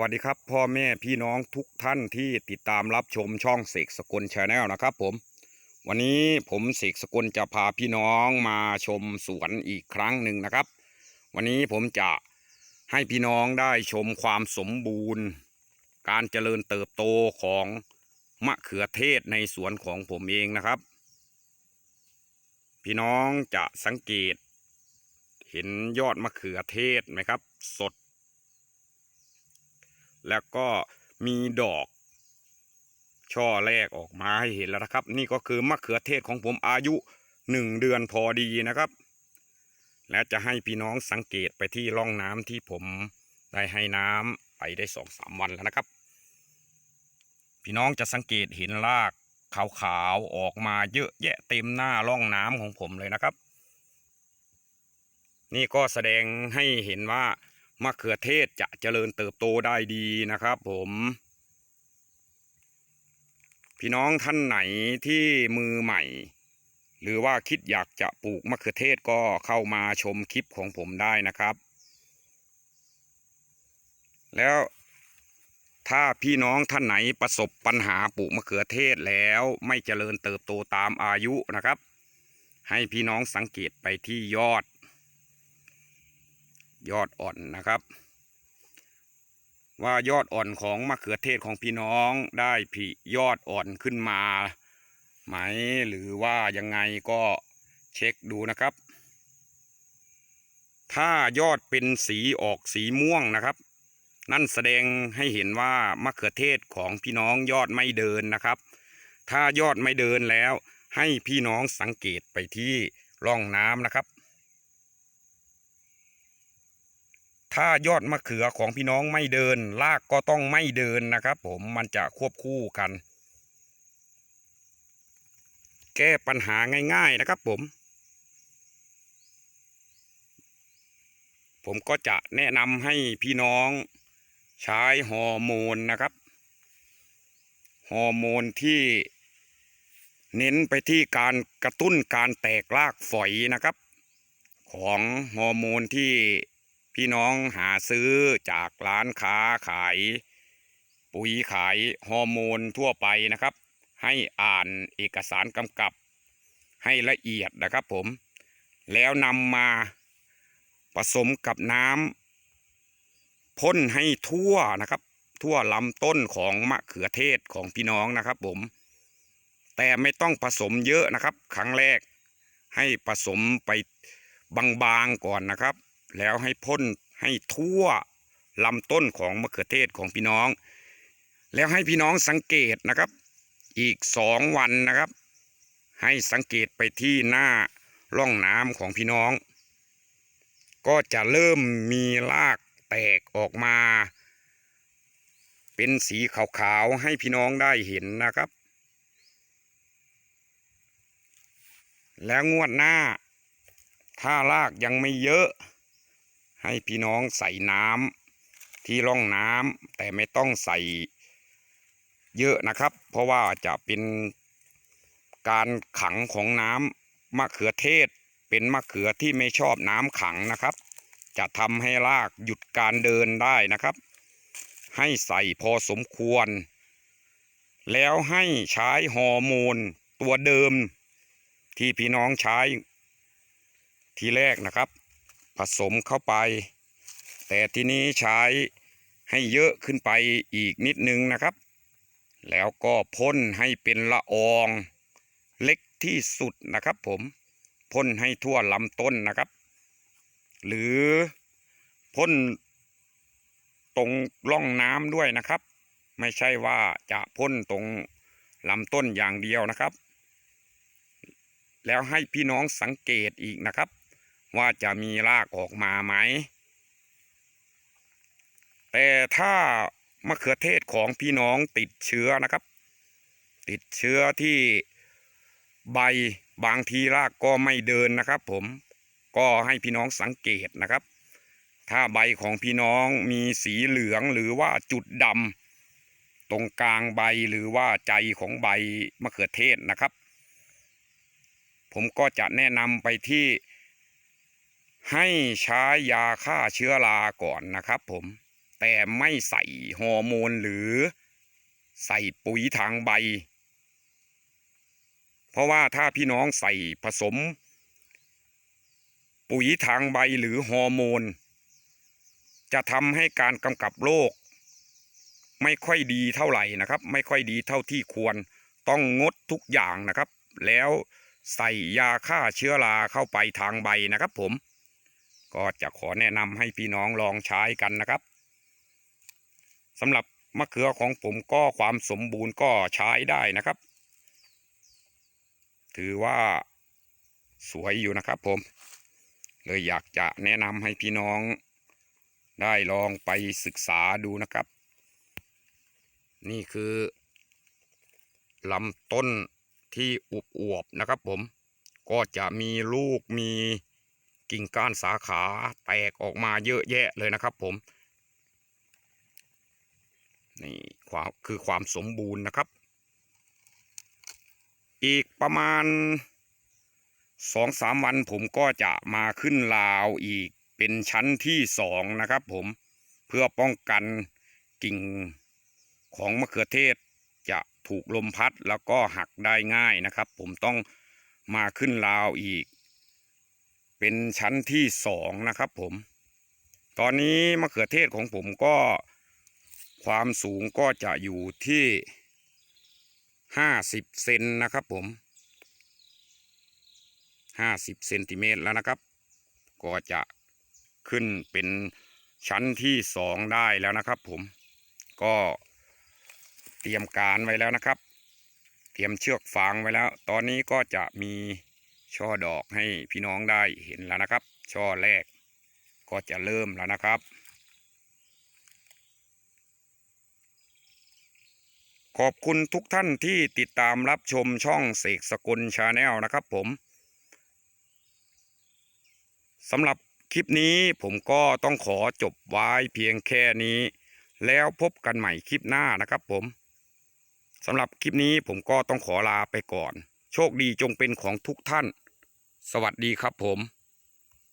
วัสดีครับ พ่อแม่พี่น้องทุกท่านที่ติดตามรับชมช่องเสกสกลชาแนลนะครับผม วันนี้ผมเสกสกลจะพาพี่น้องมาชมสวนอีกครั้งหนึ่งนะครับ วันนี้ผมจะให้พี่น้องได้ชมความสมบูรณ์ การเจริญเติบโตของมะเขือเทศในสวนของผมเองนะครับ พี่น้องจะสังเกต เห็นยอดมะเขือเทศไหมครับ สด แล้วก็มีดอก ช่อแรกออกมาให้เห็นแล้วนะครับ นี่ก็คือมะเขือเทศของผมอายุหนึ่งเดือนพอดีนะครับ และจะให้พี่น้องสังเกตไปที่ร่องน้ำที่ผมได้ให้น้ำไปได้สองสามวันแล้วนะครับ พี่น้องจะสังเกตเห็นรากขาวๆออกมาเยอะแยะเต็มหน้าร่องน้ำของผมเลยนะครับ นี่ก็แสดงให้เห็นว่า มะเขือเทศจะเจริญเติบโตได้ดีนะครับผม พี่น้องท่านไหนที่มือใหม่ หรือว่าคิดอยากจะปลูกมะเขือเทศก็เข้ามาชมคลิปของผมได้นะครับ แล้วถ้าพี่น้องท่านไหนประสบปัญหาปลูกมะเขือเทศแล้วไม่เจริญเติบโตตามอายุนะครับ ให้พี่น้องสังเกตไปที่ยอด ยอดอ่อนนะครับ ว่ายอดอ่อนของมะเขือเทศของพี่น้องได้ผลิยอดอ่อนขึ้นมา ไหมหรือว่ายังไงก็เช็คดูนะครับ ถ้ายอดเป็นสีออกสีม่วงนะครับ นั่นแสดงให้เห็นว่ามะเขือเทศของพี่น้องยอดไม่เดินนะครับ ถ้ายอดไม่เดินแล้ว ให้พี่น้องสังเกตไปที่ร่องน้ำนะครับ ถ้ายอดมะเขือของพี่น้องไม่เดินรากก็ต้องไม่เดินนะครับ ผมมันจะควบคู่กัน แก้ปัญหาง่าย ๆนะครับผม ผมก็จะแนะนำให้พี่น้องใช้ฮอร์โมนนะครับฮอร์โมนที่เน้นไปที่การกระตุ้นการแตกรากฝอยนะครับ ของฮอร์โมนที่ พี่น้องหาซื้อจากร้านค้าขาย ปุ๋ยขายฮอร์โมนทั่วไปนะครับ ให้อ่านเอกสารกำกับให้ละเอียดนะครับผม แล้วนำมาผสมกับน้ำพ่นให้ทั่วนะครับ ทั่วลำต้นของมะเขือเทศของพี่น้องนะครับผม แต่ไม่ต้องผสมเยอะนะครับ ครั้งแรกให้ผสมไปบางๆก่อนนะครับ แล้วให้พ่นให้ทั่วลำต้นของมะเขือเทศของพี่น้อง แล้วให้พี่น้องสังเกตนะครับ อีกสองวันนะครับ ให้สังเกตไปที่หน้าร่องน้ำของพี่น้อง ก็จะเริ่มมีรากแตกออกมา เป็นสีขาวๆให้พี่น้องได้เห็นนะครับ แล้วงวดหน้า ถ้ารากยังไม่เยอะ ให้พี่น้องใส่น้ำที่ร่องน้ำแต่ไม่ต้องใส่เยอะนะครับ เพราะว่าจะเป็นการขังของน้ำมะเขือเทศ เป็นมะเขือที่ไม่ชอบน้ำขังนะครับ จะทำให้รากหยุดการเดินได้นะครับ ให้ใส่พอสมควร แล้วให้ใช้ฮอร์โมนตัวเดิมที่พี่น้องใช้ทีแรกนะครับ ผสมเข้าไป แต่ทีนี้ใช้ให้เยอะขึ้นไปอีกนิดนึงนะครับ แล้วก็พ่นให้เป็นละอองเล็กที่สุดนะครับผมพ่นให้ทั่วลำต้นนะครับ หรือพ่นตรงร่องน้ำด้วยนะครับ ไม่ใช่ว่าจะพ่นตรงลำต้นอย่างเดียวนะครับ แล้วให้พี่น้องสังเกตอีกนะครับ ว่าจะมีรากออกมาไหม แต่ถ้ามะเขือเทศของพี่น้องติดเชื้อนะครับ ติดเชื้อที่ใบบางทีรากก็ไม่เดินนะครับ ผมก็ให้พี่น้องสังเกตนะครับ ถ้าใบของพี่น้องมีสีเหลืองหรือว่าจุดดำตรงกลางใบหรือว่าใจของใบมะเขือเทศนะครับ ผมก็จะแนะนำไปที่ ให้ใช้ยาฆ่าเชื้อราก่อนนะครับผมแต่ไม่ใส่ฮอร์โมนหรือใส่ปุ๋ยทางใบ เพราะว่าถ้าพี่น้องใส่ผสม ปุ๋ยทางใบหรือฮอร์โมน จะทำให้การกำกับโรคไม่ค่อยดีเท่าไหร่นะครับ ไม่ค่อยดีเท่าที่ควรต้องงดทุกอย่างนะครับ แล้วใส่ยาฆ่าเชื้อราเข้าไปทางใบนะครับผม ก็จะขอแนะนำให้พี่น้องลองใช้กันนะครับสำหรับมะเขือของผมก็ความสมบูรณ์ก็ใช้ได้นะครับ ถือว่าสวยอยู่นะครับผม เลยอยากจะแนะนำให้พี่น้อง ได้ลองไปศึกษาดูนะครับ นี่คือลำต้นที่อวบๆนะครับผม ก็จะมีลูกมี กิ่งก้านสาขาแตกออกมาเยอะแยะเลยนะครับผมนี่ความคือความสมบูรณ์นะครับ อีกประมาณสองสามวันผมก็จะมาขึ้นลาวอีกเป็นชั้นที่สองนะครับผมเพื่อป้องกันกิ่งของมะเขือเทศจะถูกลมพัดแล้วก็หักได้ง่ายนะครับ ผมต้องมาขึ้นลาวอีก เป็นชั้นที่สองนะครับผม ตอนนี้มะเขือเทศของผมก็ความสูงก็จะอยู่ที่ห้าสิบเซนนะครับผมห้าสิบเซนติเมตรแล้วนะครับ ก็จะขึ้นเป็นชั้นที่สองได้แล้วนะครับผม ก็เตรียมการไว้แล้วนะครับ เตรียมเชือกฟางไว้แล้ว ตอนนี้ก็จะมี ช่อดอกให้พี่น้องได้เห็นแล้วนะครับ ช่อแรกก็จะเริ่มแล้วนะครับ ขอบคุณทุกท่านที่ติดตามรับชมช่องเสกสกลชาแนลนะครับผมสำหรับคลิปนี้ผมก็ต้องขอจบไว้เพียงแค่นี้ แล้วพบกันใหม่คลิปหน้านะครับผมสำหรับคลิปนี้ผมก็ต้องขอลาไปก่อน โชคดีจงเป็นของทุกท่าน สวัสดีครับผม